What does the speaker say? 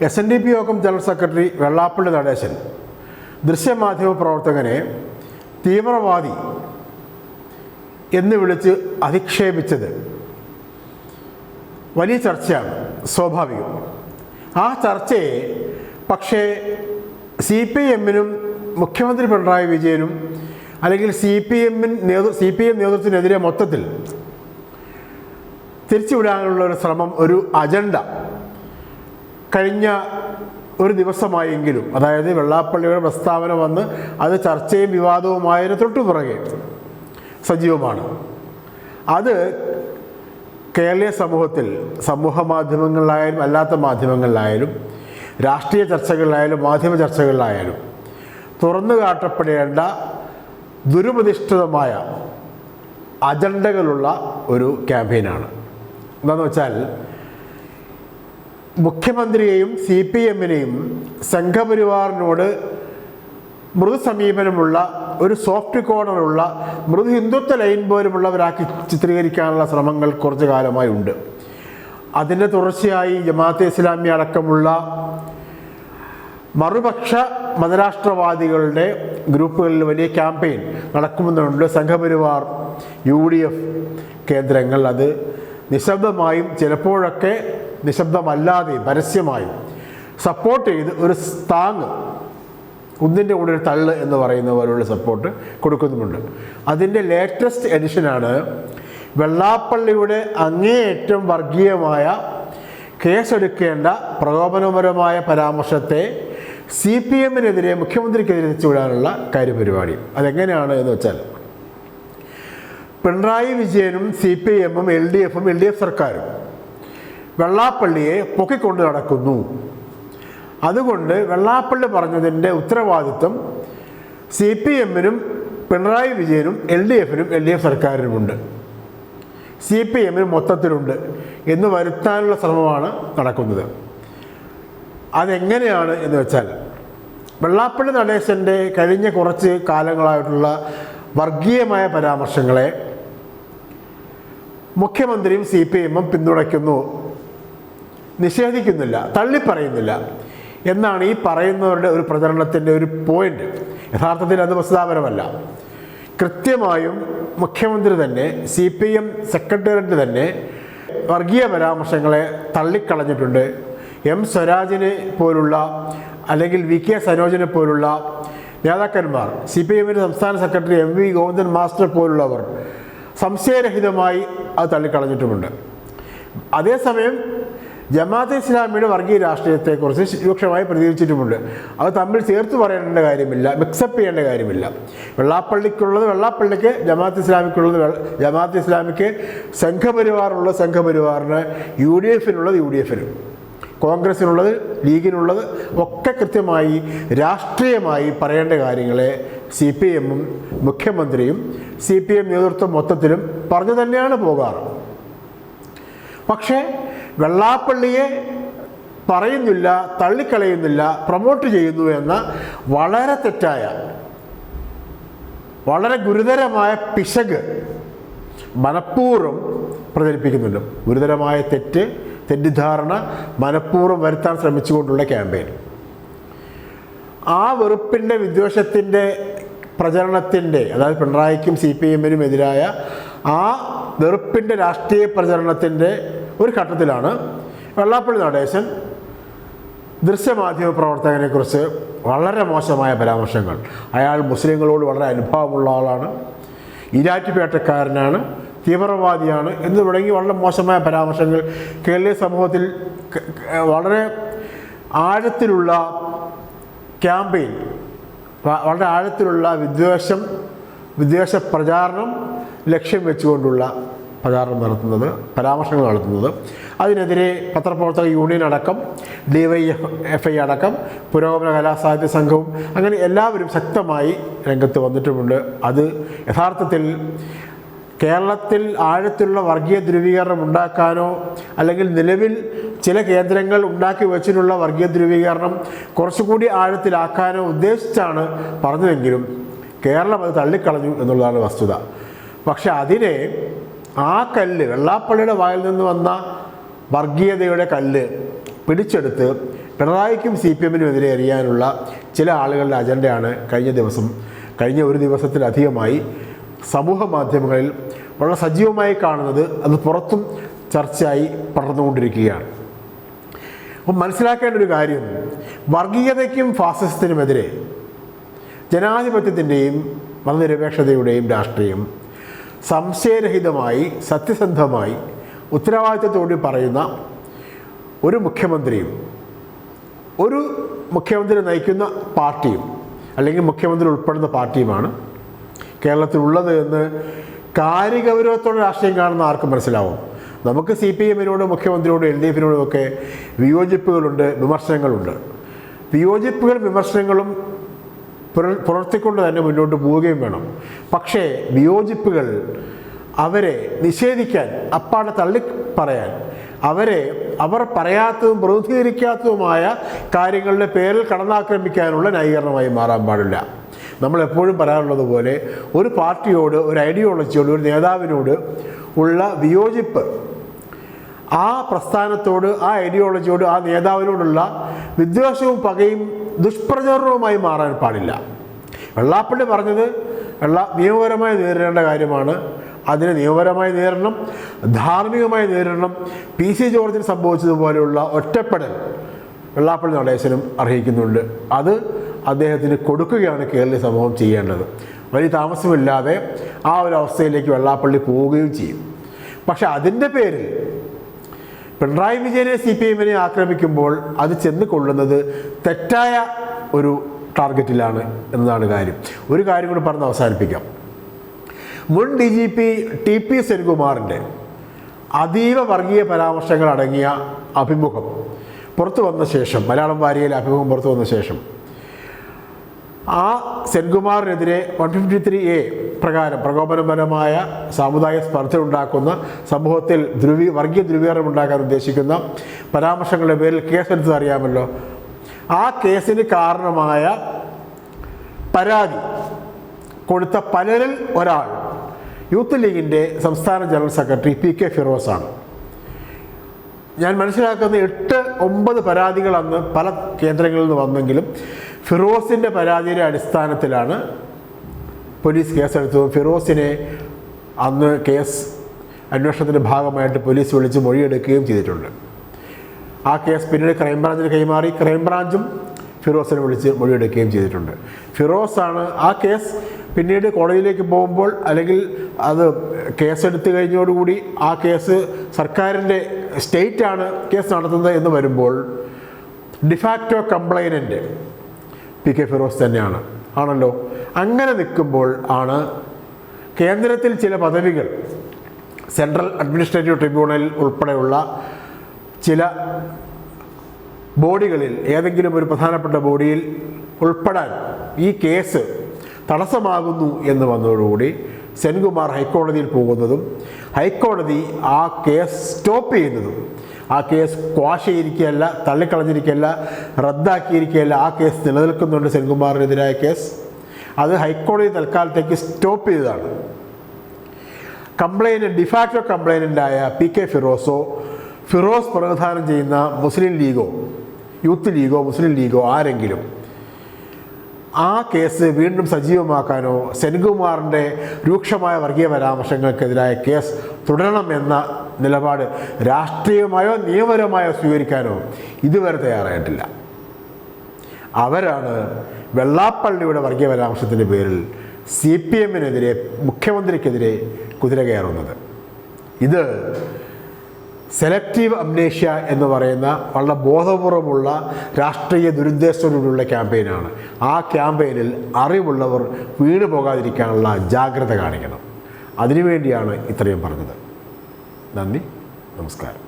S N D P യോഗം general secretary Vellappally Natesan ദൃശ്യമാധ്യമ പ്രവർത്തകനെ തീവ്രവാദി എന്ന് വിളിച്ച് അധിക്ഷേപിച്ചത് വലിയ ചർച്ചയാണ് സ്വാഭാവികം. ആ ചർച്ചയെ പക്ഷേ സി പി എമ്മിനും മുഖ്യമന്ത്രി പിണറായി വിജയനും അല്ലെങ്കിൽ സി പി എമ്മിൻ നേതൃ സി പി എം നേതൃത്വത്തിനെതിരെ മൊത്തത്തിൽ തിരിച്ചുവിടാനുള്ള ഒരു ശ്രമം ഒരു അജണ്ട കഴിഞ്ഞ ഒരു ദിവസമായെങ്കിലും അതായത് വെള്ളാപ്പള്ളിയുടെ പ്രസ്താവന വന്ന് അത് ചർച്ചയും വിവാദവുമായതിന് തൊട്ടു പുറകെ സജീവമാണ്. അത് കേരളീയ സമൂഹത്തിൽ സമൂഹ മാധ്യമങ്ങളിലായാലും അല്ലാത്ത മാധ്യമങ്ങളിലായാലും രാഷ്ട്രീയ ചർച്ചകളിലായാലും മാധ്യമ ചർച്ചകളിലായാലും തുറന്നു കാട്ടപ്പെടേണ്ട ദുരുപതിഷ്ഠിതമായ അജണ്ടകളുള്ള ഒരു ക്യാമ്പയിനാണ്. എന്താണെന്ന് വെച്ചാൽ മുഖ്യമന്ത്രിയെയും സി പി എമ്മിനെയും സംഘപരിവാറിനോട് മൃദു സമീപനമുള്ള ഒരു സോഫ്റ്റ് കോർണറുള്ള മൃദു ഹിന്ദുത്വ ലൈൻ പോലുമുള്ളവരാക്കി ചിത്രീകരിക്കാനുള്ള ശ്രമങ്ങൾ കുറച്ചു കാലമായി ഉണ്ട്. അതിന്റെ തുടർച്ചയായി ജമാഅത്തെ ഇസ്ലാമി അടക്കമുള്ള മറുപക്ഷ മതരാഷ്ട്രവാദികളുടെ ഗ്രൂപ്പുകളിൽ വലിയ ക്യാമ്പയിൻ നടക്കുമെന്നുണ്ട് സംഘപരിവാർ യു ഡി എഫ് കേന്ദ്രങ്ങൾ. അത് നിശബ്ദമായും ചിലപ്പോഴൊക്കെ നിശബ്ദമല്ലാതെയും പരസ്യമായി സപ്പോർട്ട് ചെയ്ത് ഒരു താങ് കുന്നിന്റെ കൂടെ ഒരു തള്ള് എന്ന് പറയുന്ന പോലുള്ള സപ്പോർട്ട് കൊടുക്കുന്നുമുണ്ട്. അതിന്റെ ലേറ്റസ്റ്റ് എഡിഷനാണ് വെള്ളാപ്പള്ളിയുടെ അങ്ങേയറ്റം വർഗീയമായ കേസെടുക്കേണ്ട പ്രകോപനപരമായ പരാമർശത്തെ സി പി എമ്മിനെതിരെ മുഖ്യമന്ത്രിക്കെതിരെ വെച്ചുവിടാനുള്ള കാര്യപരിപാടി. അതെങ്ങനെയാണ് എന്ന് വെച്ചാൽ പിണറായി വിജയനും സി പി എമ്മും എൽ ഡി എഫും എൽ ഡി എഫ് സർക്കാരും വെള്ളാപ്പള്ളിയെ പൊക്കിക്കൊണ്ട് നടക്കുന്നു. അതുകൊണ്ട് വെള്ളാപ്പള്ളി പറഞ്ഞതിന്റെ ഉത്തരവാദിത്വം സി പി എമ്മിനും പിണറായി വിജയനും എൽ ഡി എഫിനും എൽ ഡി എഫ് സർക്കാരിനുമുണ്ട്. സി പി എമ്മിന് മൊത്തത്തിലുണ്ട് എന്ന് വരുത്താനുള്ള ശ്രമമാണ് നടക്കുന്നത്. അതെങ്ങനെയാണ് എന്ന് വെച്ചാൽ വെള്ളാപ്പള്ളി നടേശന്റെ കഴിഞ്ഞ കുറച്ച് കാലങ്ങളായിട്ടുള്ള വർഗീയമായ പരാമർശങ്ങളെ മുഖ്യമന്ത്രിയും സി പി എമ്മും പിന്തുണയ്ക്കുന്നു. നിഷേധിക്കുന്നില്ല തള്ളിപ്പറയുന്നില്ല എന്നാണ് ഈ പറയുന്നവരുടെ ഒരു പ്രചരണത്തിന്റെ ഒരു പോയിന്റ് യഥാർത്ഥത്തിൽ അത് വസ്തുതാപരമല്ല. കൃത്യമായും മുഖ്യമന്ത്രി തന്നെ സി പി എം സെക്രട്ടേറിയറ്റ് തന്നെ വർഗീയ പരാമർശങ്ങളെ തള്ളിക്കളഞ്ഞിട്ടുണ്ട്. എം സ്വരാജിനെ പോലുള്ള അല്ലെങ്കിൽ വി കെ സനോജിനെ പോലുള്ള നേതാക്കന്മാർ സി പി എമ്മിന്റെ സംസ്ഥാന secretary M V Govindan master പോലുള്ളവർ സംശയരഹിതമായി അത് തള്ളിക്കളഞ്ഞിട്ടുമുണ്ട്. അതേസമയം ജമാഅത്തെ ഇസ്ലാമിയുടെ വർഗീയ രാഷ്ട്രീയത്തെക്കുറിച്ച് രൂക്ഷമായി പ്രതികരിച്ചിട്ടുമുണ്ട്. അത് തമ്മിൽ ചേർത്ത് പറയേണ്ട കാര്യമില്ല മിക്സപ്പ് ചെയ്യേണ്ട കാര്യമില്ല. വെള്ളാപ്പള്ളിക്കുള്ളത് വെള്ളാപ്പള്ളിക്ക് ജമാഅത്ത് ഇസ്ലാമിക്കുള്ളത് ജമാഅത്ത് ഇസ്ലാമിക്ക് സംഘപരിവാറുള്ള സംഘപരിവാറിന് യു ഡി എഫിനുള്ളത് യു ഡി എഫിനും. കോൺഗ്രസിനുള്ളത് ലീഗിനുള്ളത് ഒക്കെ കൃത്യമായി രാഷ്ട്രീയമായി പറയേണ്ട കാര്യങ്ങളെ സി പി എമ്മും മുഖ്യമന്ത്രിയും സി പി എം നേതൃത്വം മൊത്തത്തിലും പറഞ്ഞു തന്നെയാണ് പോകാറ്. പക്ഷേ വെള്ളാപ്പള്ളിയെ പറയുന്നില്ല തള്ളിക്കളയുന്നില്ല പ്രൊമോട്ട് ചെയ്യുന്നു എന്ന വളരെ തെറ്റായ വളരെ ഗുരുതരമായ പിശക് മനഃപൂർവം പ്രചരിപ്പിക്കുന്നുണ്ട്. ഗുരുതരമായ തെറ്റ് തെറ്റിദ്ധാരണ മനഃപൂർവം വരുത്താൻ ശ്രമിച്ചുകൊണ്ടുള്ള ക്യാമ്പയിൻ. ആ വെറുപ്പിന്റെ വിദ്വേഷത്തിന്റെ പ്രചരണത്തിന്റെ അതായത് പിണറായിക്കും സി പി എമ്മിനും എതിരായ ആ വെറുപ്പിന്റെ രാഷ്ട്രീയ പ്രചരണത്തിന്റെ ഒരു ഘട്ടത്തിലാണ് വെള്ളാപ്പള്ളി നടേശൻ ദൃശ്യമാധ്യമ പ്രവർത്തകനെക്കുറിച്ച് വളരെ മോശമായ പരാമർശങ്ങൾ. അയാൾ മുസ്ലിങ്ങളോട് വളരെ അനുഭാവമുള്ള ആളാണ് ഇരാറ്റുപേട്ടക്കാരനാണ് തീവ്രവാദിയാണ് എന്ന് തുടങ്ങി വളരെ മോശമായ പരാമർശങ്ങൾ. കേരളീയ സമൂഹത്തിൽ വളരെ ആഴത്തിലുള്ള ക്യാമ്പയിൻ വളരെ ആഴത്തിലുള്ള വിദ്വേഷം വിദ്വേഷ പ്രചാരണം ലക്ഷ്യം വെച്ചുകൊണ്ടുള്ള പ്രചാരണം നടത്തുന്നത് പരാമർശങ്ങൾ നടത്തുന്നത്. അതിനെതിരെ പത്രപ്രവർത്തക യൂണിയൻ അടക്കം ഡി വൈ എഫ് ഐ അടക്കം പുരോഗമന കലാസാഹിത്യ സംഘവും അങ്ങനെ എല്ലാവരും ശക്തമായി രംഗത്ത് വന്നിട്ടുമുണ്ട്. അത് യഥാർത്ഥത്തിൽ കേരളത്തിൽ ആഴത്തിലുള്ള വർഗീയ ധ്രുവീകരണം ഉണ്ടാക്കാനോ അല്ലെങ്കിൽ നിലവിൽ ചില കേന്ദ്രങ്ങൾ ഉണ്ടാക്കി വെച്ചിട്ടുള്ള വർഗീയ ധ്രുവീകരണം കുറച്ചുകൂടി ആഴത്തിലാക്കാനോ ഉദ്ദേശിച്ചാണ് പറഞ്ഞതെങ്കിലും കേരളം അത് തള്ളിക്കളഞ്ഞു എന്നുള്ളതാണ് വസ്തുത. പക്ഷെ അതിനെ ആ കല്ല് വെള്ളാപ്പള്ളിയുടെ വായിൽ നിന്ന് വന്ന വർഗീയതയുടെ കല്ല് പിടിച്ചെടുത്ത് പിണറായിക്കും സി പി എമ്മിനും എതിരെ എറിയാനുള്ള ചില ആളുകളുടെ അജണ്ടയാണ് കഴിഞ്ഞ ദിവസം കഴിഞ്ഞ ഒരു ദിവസത്തിലധികമായി സമൂഹ മാധ്യമങ്ങളിൽ വളരെ സജീവമായി കാണുന്നത് അത് പുറത്തും ചർച്ചയായി പടർന്നുകൊണ്ടിരിക്കുകയാണ്. അപ്പം മനസ്സിലാക്കേണ്ട ഒരു കാര്യം വർഗീയതയ്ക്കും ഫാസിസത്തിനുമെതിരെ ജനാധിപത്യത്തിന്റെയും മതനിരപേക്ഷതയുടെയും രാഷ്ട്രീയം സംശയരഹിതമായി സത്യസന്ധമായി ഉത്തരവാദിത്വത്തോടി പറയുന്ന ഒരു മുഖ്യമന്ത്രിയും ഒരു മുഖ്യമന്ത്രി നയിക്കുന്ന പാർട്ടിയും അല്ലെങ്കിൽ മുഖ്യമന്ത്രി ഉൾപ്പെടുന്ന പാർട്ടിയുമാണ് കേരളത്തിലുള്ളത് എന്ന് കാര്യഗൗരവത്തോടെ രാഷ്ട്രീയം കാണുന്ന ആർക്കും മനസ്സിലാവും. നമുക്ക് സി പി എമ്മിനോടും മുഖ്യമന്ത്രിയോടും എൽ ഡി എഫിനോടും ഒക്കെ വിയോജിപ്പുകളുണ്ട് വിമർശനങ്ങളുണ്ട്. വിയോജിപ്പുകൾ വിമർശനങ്ങളും പുലർത്തിക്കൊണ്ട് തന്നെ മുന്നോട്ട് പോവുകയും വേണം. പക്ഷേ വിയോജിപ്പുകൾ അവരെ നിഷേധിക്കാൻ അപ്പാടെ തള്ളി പറയാൻ അവരെ അവർ പറയാത്തതും പ്രതിനിധീകരിക്കാത്തതുമായ കാര്യങ്ങളുടെ പേരിൽ കടന്നാക്രമിക്കാനുള്ള ന്യായീകരണമായി മാറാൻ പാടില്ല. നമ്മളെപ്പോഴും പറയാറുള്ളത് പോലെ ഒരു പാർട്ടിയോട് ഒരു ഐഡിയോളജിയോട് ഒരു നേതാവിനോട് ഉള്ള വിയോജിപ്പ് ആ പ്രസ്ഥാനത്തോട് ആ ഐഡിയോളജിയോട് ആ നേതാവിനോടുള്ള വിദ്വേഷവും പകയും ദുഷ്പ്രചാരണവുമായി മാറാൻ പാടില്ല. വെള്ളാപ്പള്ളി പറഞ്ഞത് വെള്ള നിയമപരമായി നേരിടേണ്ട കാര്യമാണ്. അതിനെ നിയമപരമായി നേരിടണം ധാർമ്മികമായി നേരിടണം. പി സി ജോർജിന് സംഭവിച്ചതുപോലെയുള്ള ഒറ്റപ്പെടൽ വെള്ളാപ്പള്ളി നടേശനും അർഹിക്കുന്നുണ്ട്. അത് അദ്ദേഹത്തിന് കൊടുക്കുകയാണ് കേരളീയ സമൂഹം ചെയ്യേണ്ടത്. വലിയ താമസമില്ലാതെ ആ ഒരു അവസ്ഥയിലേക്ക് വെള്ളാപ്പള്ളി പോവുകയും ചെയ്യും. പക്ഷെ അതിന്റെ പേരിൽ പിണറായി വിജയനെ സി പി എമ്മിനെ ആക്രമിക്കുമ്പോൾ അത് ചെന്ന് കൊള്ളുന്നത് തെറ്റായ ഒരു ടാർഗറ്റിലാണ് എന്നതാണ് കാര്യം. ഒരു കാര്യം കൂടി പറഞ്ഞ് അവസാനിപ്പിക്കാം. മുൻ D G P T P സെൻകുമാറിന്റെ അതീവ വർഗീയ പരാമർശങ്ങൾ അടങ്ങിയ അഭിമുഖം പുറത്തു വന്ന ശേഷം മലയാളം വാരികയിലെ അഭിമുഖം പുറത്തു വന്ന ശേഷം ആ സെൻകുമാറിനെതിരെ വൺ ഫിഫ്റ്റി ത്രീ എ പ്രകാരം പ്രകോപനപരമായ സാമുദായിക സ്പർദ്ധ ഉണ്ടാക്കുന്ന സമൂഹത്തിൽ ധ്രുവി വർഗീയ ധ്രുവീകരണം ഉണ്ടാക്കാൻ ഉദ്ദേശിക്കുന്ന പരാമർശങ്ങളുടെ പേരിൽ കേസെടുത്തത് അറിയാമല്ലോ. ആ കേസിന് കാരണമായ പരാതി കൊടുത്ത പലരിൽ ഒരാൾ യൂത്ത് ലീഗിന്റെ സംസ്ഥാന ജനറൽ സെക്രട്ടറി പി കെ ഫിറോസാണ്. ഞാൻ മനസ്സിലാക്കുന്ന എട്ട് ഒമ്പത് പരാതികൾ അന്ന് പല കേന്ദ്രങ്ങളിൽ നിന്ന് വന്നെങ്കിലും ഫിറോസിന്റെ പരാതിയുടെ അടിസ്ഥാനത്തിലാണ് പോലീസ് കേസെടുത്തു. ഫിറോസിനെ അന്ന് കേസ് അന്വേഷണത്തിന്റെ ഭാഗമായിട്ട് പോലീസ് വിളിച്ച് മൊഴിയെടുക്കുകയും ചെയ്തിട്ടുണ്ട്. ആ കേസ് പിന്നീട് ക്രൈംബ്രാഞ്ചിന് കൈമാറി. ക്രൈംബ്രാഞ്ചും ഫിറോസിനെ വിളിച്ച് മൊഴിയെടുക്കുകയും ചെയ്തിട്ടുണ്ട്. ഫിറോസാണ് ആ കേസ് പിന്നീട് കോടതിയിലേക്ക് പോകുമ്പോൾ അല്ലെങ്കിൽ അത് കേസെടുത്ത് കഴിഞ്ഞോടുകൂടി ആ കേസ് സർക്കാരിന്റെ സ്റ്റേറ്റാണ് കേസ് നടത്തുന്നത് എന്ന് വരുമ്പോൾ de facto complainant P K Firoz തന്നെയാണ്. ആണല്ലോ? അങ്ങനെ നിൽക്കുമ്പോൾ ആണ് കേന്ദ്രത്തിൽ ചില പദവികൾ സെൻട്രൽ അഡ്മിനിസ്ട്രേറ്റീവ് ട്രിബ്യൂണൽ ഉൾപ്പെടെയുള്ള ചില ബോഡികളിൽ ഏതെങ്കിലും ഒരു പ്രധാനപ്പെട്ട ബോഡിയിൽ ഉൾപ്പെടാൻ ഈ കേസ് തടസ്സമാകുന്നു എന്ന് വന്നതോടുകൂടി സെൻകുമാർ ഹൈക്കോടതിയിൽ പോകുന്നതും ഹൈക്കോടതി ആ കേസ് സ്റ്റോപ്പ് ചെയ്യുന്നതും ആ കേസ് ക്വാഷ് ചെയ്തിരിക്കുകയല്ല തള്ളിക്കളഞ്ഞിരിക്കുകയല്ല റദ്ദാക്കിയിരിക്കുകയല്ല ആ കേസ് നിലനിൽക്കുന്നുണ്ട് സെൻകുമാറിനെതിരായ കേസ്. അത് ഹൈക്കോടതി തൽക്കാലത്തേക്ക് സ്റ്റോപ്പ് ചെയ്തതാണ്. കംപ്ലൈന്റ് ഡിഫാക്റ്റോ കംപ്ലൈനന്റായ പി കെ ഫിറോസോ ഫിറോസ് പ്രതിനിധാനം ചെയ്യുന്ന മുസ്ലിം ലീഗോ യൂത്ത് ലീഗോ മുസ്ലിം ലീഗോ ആരെങ്കിലും ആ കേസ് വീണ്ടും സജീവമാക്കാനോ സെൻകുമാറിന്റെ രൂക്ഷമായ വർഗീയ പരാമർശങ്ങൾക്കെതിരായ കേസ് തുടരണമെന്ന നിലപാട് രാഷ്ട്രീയമായോ നിയമപരമായോ സ്വീകരിക്കാനോ ഇതുവരെ തയ്യാറായിട്ടില്ല. അവരാണ് വെള്ളാപ്പള്ളിയുടെ വർഗീയ പരാമർശത്തിന്റെ പേരിൽ സി പി എമ്മിനെതിരെ മുഖ്യമന്ത്രിക്കെതിരെ കുതിര കയറുന്നത്. ഇത് സെലക്റ്റീവ് അംനേഷ്യ എന്ന് പറയുന്ന വളരെ ബോധപൂർവമുള്ള രാഷ്ട്രീയ ദുരുദ്ദേശത്തോടുള്ള ക്യാമ്പയിനാണ്. ആ ക്യാമ്പയിനിൽ അറിവുള്ളവർ വീണു പോകാതിരിക്കാനുള്ള ജാഗ്രത കാണിക്കണം. അതിനുവേണ്ടിയാണ് ഇത്രയും പറഞ്ഞത്. നന്ദി. നമസ്കാരം.